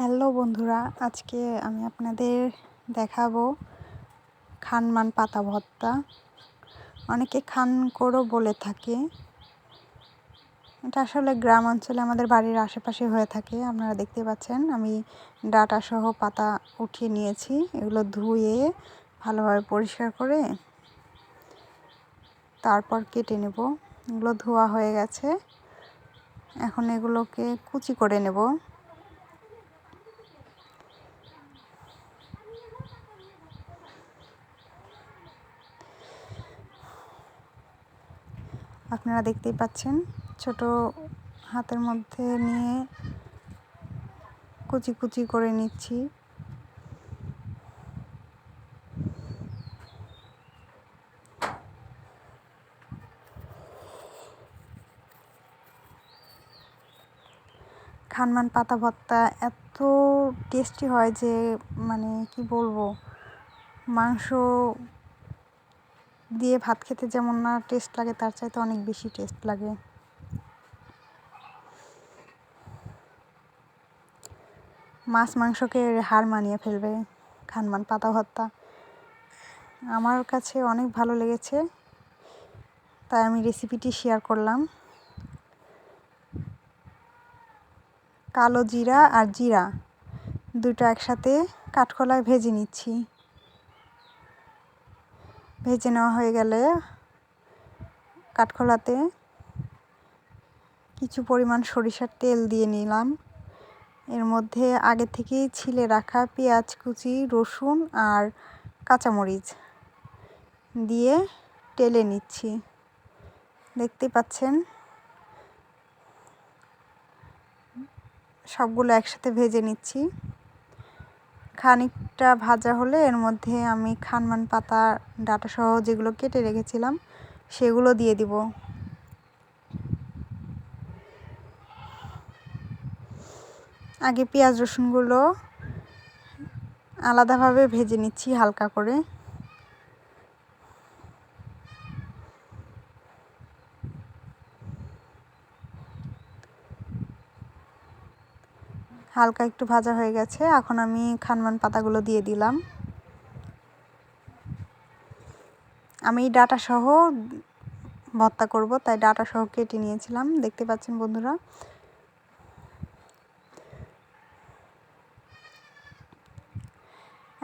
Hello বন্ধুরা, আজকে আমি আপনাদের দেখাবো খানমান পাতা ভর্তা। অনেকে খান করো বলে থাকে। এটা আসলে গ্রাম অঞ্চলে আমাদের বাড়ির আশেপাশে হয়ে থাকে, আপনারা দেখতে পাচ্ছেন। আমি ডাটা সহ পাতা উঠিয়ে নিয়েছি, এগুলো ধুয়ে ভালোভাবে পরিষ্কার করে তারপর কেটে নেব। এগুলো ধোয়া হয়ে গেছে, এখন এগুলোকে কুচি করে নেব। আপনারা দেখতেই পাচ্ছেন, ছোট হাতের মধ্যে নিয়ে কুচি কুচি করে নিচ্ছি। খানমান পাতা ভর্তা এত টেস্টি হয় যে মানে কি বলব, মাংস দিয়ে ভাত খেতে যেমন না টেস্ট লাগে, তার চাইতে অনেক বেশি টেস্ট লাগে। মাছ মাংসকে হার মানিয়ে ফেলবে খানমান পাতা ভর্তা। আমার কাছে অনেক ভালো লেগেছে, তাই আমি রেসিপিটি শেয়ার করলাম। কালো জিরা আর জিরা দুটো একসাথে কাঠখোলায় ভেজে নিচ্ছি। ভেজে নেওয়া হয়ে গেলে কাঠখোলাতে কিছু পরিমাণ সরিষার তেল দিয়ে নিলাম। এর মধ্যে আগে থেকেই ছিলে রাখা পেঁয়াজ, কুচি, রসুন আর কাঁচামরিচ দিয়ে টেলে নিচ্ছি। দেখতে পাচ্ছেন? সবগুলো একসাথে ভেজে নিচ্ছি। খানিকটা ভাজা হলে এর মধ্যে আমি খানমান পাতা ডাটা সহ যেগুলো কেটে রেখেছিলাম, সেগুলো দিয়ে দিব। আগে পেঁয়াজ রসুনগুলো আলাদাভাবে ভেজে নিচ্ছি হালকা করে। হালকা একটু ভাজা হয়ে গেছে, এখন আমি খানমান পাতাগুলো দিয়ে দিলাম। আমি ডাটা সহ ভর্তা করব, তাই ডাটা সহ কেটে নিয়েছিলাম, দেখতে পাচ্ছেন বন্ধুরা।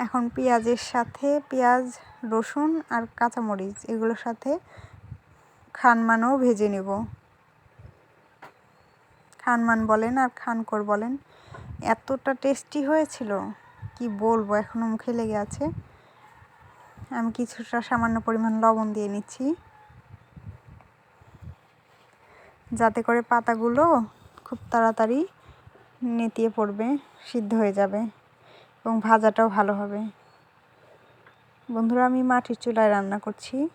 এখন পেঁয়াজের সাথে পেঁয়াজ, রসুন আর কাঁচামরিচ, এগুলোর সাথে খানমানও ভেজে নেব। খানমান বলেন আর খানকর বলেন। এতটা টেস্টি হয়েছিল? কি বলব এখনও মুখে লেগে আছে। আমি কিছুটা সামান্য পরিমাণ লবণ দিয়ে নিচ্ছি। যাতে করে পাতাগুলো খুব তাড়াতাড়ি নেতিয়ে পড়বে, সিদ্ধ হয়ে যাবে এবং ভাজাটাও ভালো হবে। বন্ধুরা, আমি মাটির চুলায় রান্না করছি।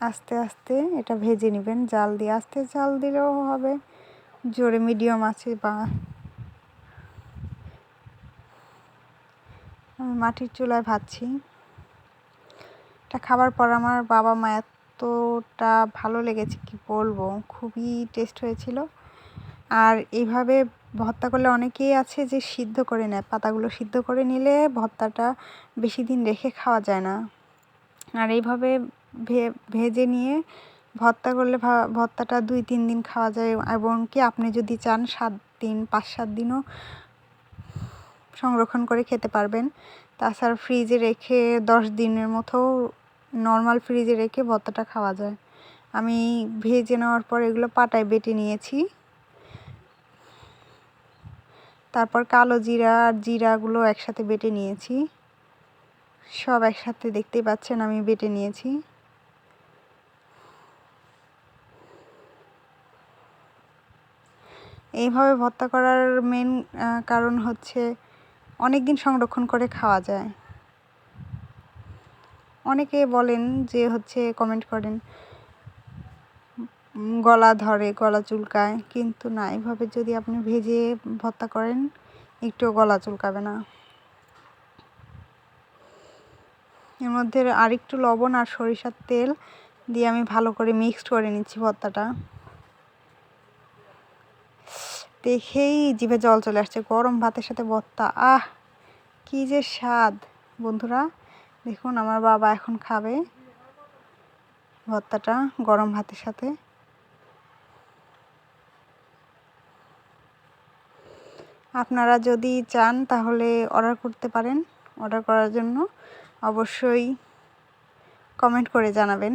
আস্তে আস্তে এটা ভেজে নেবেন। জাল দিয়ে আস্তে জাল দিলেও হবে। জোরে মিডিয়াম আছে বা মাটির চুলায় ভাজছি। এটা খাবার পর আমার বাবা মা এতটা ভালো লেগেছে কি বলব, খুবই টেস্ট হয়েছিল। আর এইভাবে ভর্তা করলে অনেকেই আছে যে সিদ্ধ করে নেয়। পাতাগুলো সিদ্ধ করে নিলে ভর্তাটা বেশি দিন রেখে খাওয়া যায় না। আর এইভাবে ভেজে নিয়ে ভর্তা করলে ভর্তাটা দুই তিন দিন খাওয়া যায় এবং কি আপনি যদি চান সাত দিন, পাঁচ সাত দিনও সংরক্ষণ করে খেতে পারবেন। তাছাড়া ফ্রিজে রেখে দশ দিনের মতো নর্মাল ফ্রিজে রেখে ভর্তাটা খাওয়া যায়। আমি ভেজে নেওয়ার পর এগুলো পাটায় বেটে নিয়েছি। তারপর কালো জিরা আর জিরাগুলো একসাথে বেটে নিয়েছি। সব একসাথে দেখতেই পাচ্ছেন আমি বেটে নিয়েছি। এইভাবে ভর্তা করার মেন কারণ হচ্ছে অনেক দিন সংরক্ষণ করে খাওয়া যায়। অনেকে বলেন যে হচ্ছে কমেন্ট করেন গলা ধরে, গলা চুলকায়, কিন্তু না, এভাবে যদি আপনি ভেজে ভর্তা করেন একটুও গলা চুলকাবে না। এর মধ্যে আরেকটু লবণ আর সরিষার তেল দিয়ে আমি ভালো করে মিক্সড করে নিচ্ছি ভর্তাটা। দেখেই জিভে জল চলে আসছে, গরম ভাতের সাথে ভর্তা, আহ! কি যে স্বাদ। বন্ধুরা, দেখুন আমার বাবা এখন খাবে ভর্তাটা গরম ভাতের সাথে। আপনারা যদি চান তাহলে অর্ডার করতে পারেন। অর্ডার করার জন্য অবশ্যই কমেন্ট করে জানাবেন।